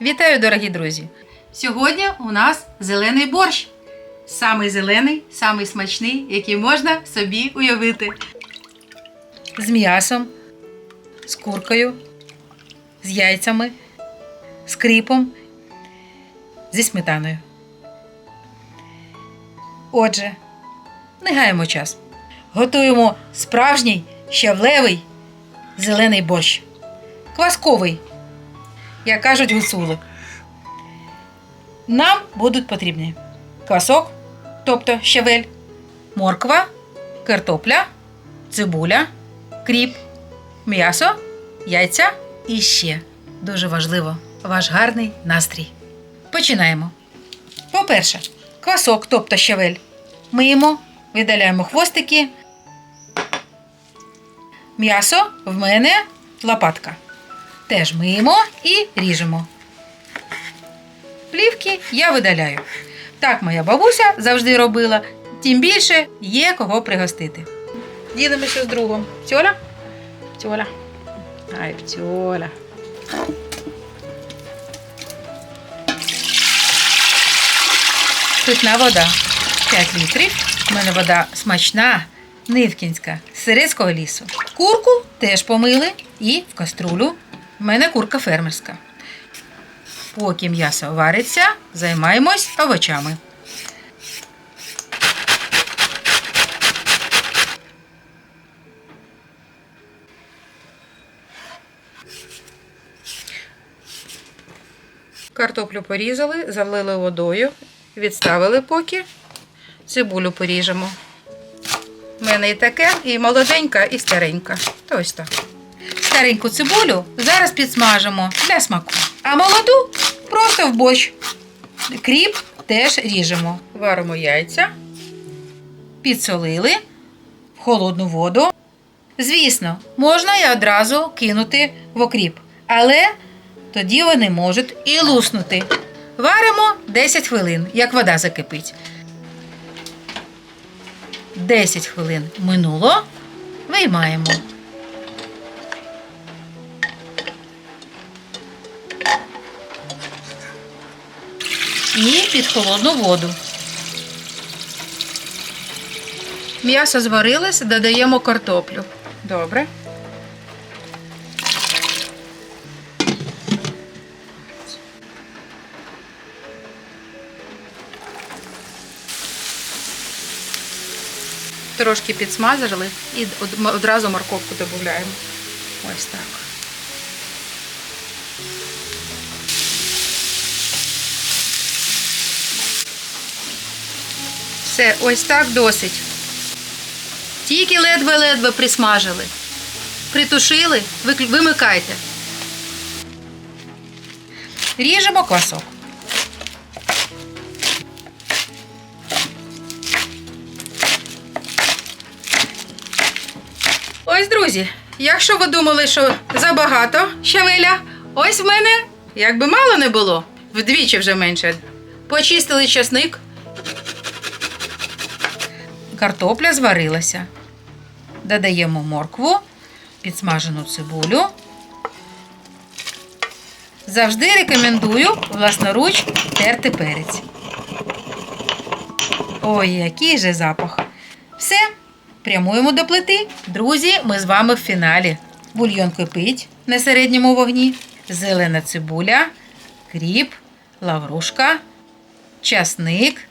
Вітаю, дорогі друзі! Сьогодні у нас зелений борщ. Самий зелений, самий смачний, який можна собі уявити. З м'ясом, з куркою, з яйцями, з кріпом, зі сметаною. Отже, не гаємо час. Готуємо справжній щавлевий зелений борщ. Квасковий, як кажуть гуцули. Нам будуть потрібні квасок, тобто щавель, морква, картопля, цибуля, кріп, м'ясо, яйця і ще дуже важливо ваш гарний настрій. Починаємо. По-перше, квасок, тобто щавель, миємо, видаляємо хвостики. М'ясо в мене лопатка. Теж миємо і ріжемо. Плівки я видаляю. Так моя бабуся завжди робила, тим більше є кого пригостити. Ділимося з другом. Тьоля? Тьоля. Ай, тьоля. Питна вода 5 літрів. У мене вода смачна, нивкінська, з сирецького лісу. Курку теж помили і в каструлю. У мене курка фермерська. Поки м'ясо вариться, займаємось овочами. Картоплю порізали, залили водою, відставили поки. Цибулю поріжемо. У мене і таке, і молоденька, і старенька. То ось так. Стареньку цибулю зараз підсмажимо для смаку. А молоду просто в борщ. Кріп теж ріжемо. Варимо яйця, підсолили в холодну воду. Звісно, можна і одразу кинути в окріп, але тоді вони можуть і луснути. Варимо 10 хвилин, як вода закипить. 10 хвилин минуло, виймаємо. І під холодну воду. М'ясо зварилось, додаємо картоплю. Добре. Трошки підсмажили і одразу морковку додаємо. Ось так. Все, ось так досить. Тільки ледве-ледве присмажили. Притушили, вимикайте. Ріжемо квасок. Ось, друзі, якщо ви думали, що забагато щавеля, ось в мене, як би мало не було, вдвічі вже менше. Почистили часник, Картопля зварилася. Додаємо моркву, підсмажену цибулю. Завжди рекомендую власноруч терти перець. Ой, який же запах. Все, прямуємо до плити. Друзі, ми з вами в фіналі. Бульйон кипить на середньому вогні, зелена цибуля, кріп, лаврушка, часник,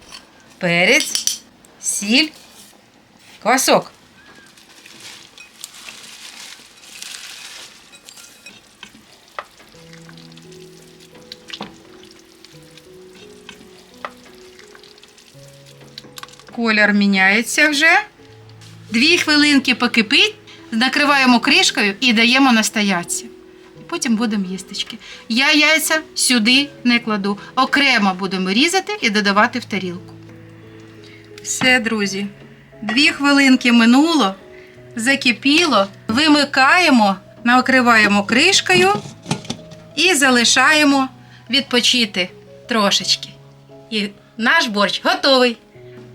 перець, сіль, квасок. Колір міняється вже. Дві хвилинки покипить, накриваємо кришкою і даємо настоятися. Потім будемо їстечки. Я яйця сюди не кладу. Окремо будемо різати і додавати в тарілку. Все, друзі. Дві хвилинки минуло, закипіло, вимикаємо, накриваємо кришкою і залишаємо відпочити трошечки. І наш борщ готовий.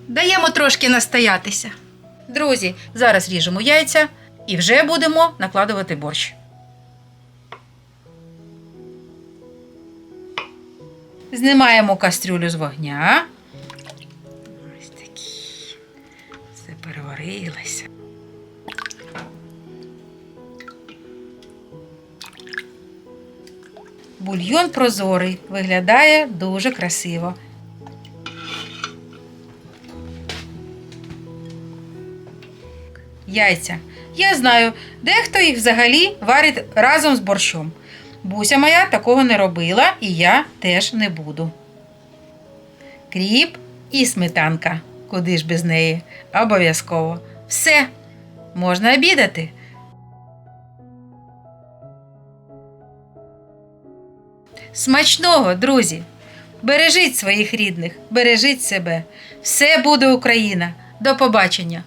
Даємо трошки настоятися. Друзі, зараз ріжемо яйця і вже будемо накладувати борщ. Знімаємо кастрюлю з вогня. Все переварилося. Бульйон прозорий, виглядає дуже красиво. Яйця. Я знаю, дехто їх взагалі варить разом з борщом. Буся моя такого не робила, і я теж не буду. Кріп і сметанка. Куди ж без неї? Обов'язково. Все, можна обідати. Смачного, друзі! Бережіть своїх рідних, бережіть себе. Все буде Україна. До побачення!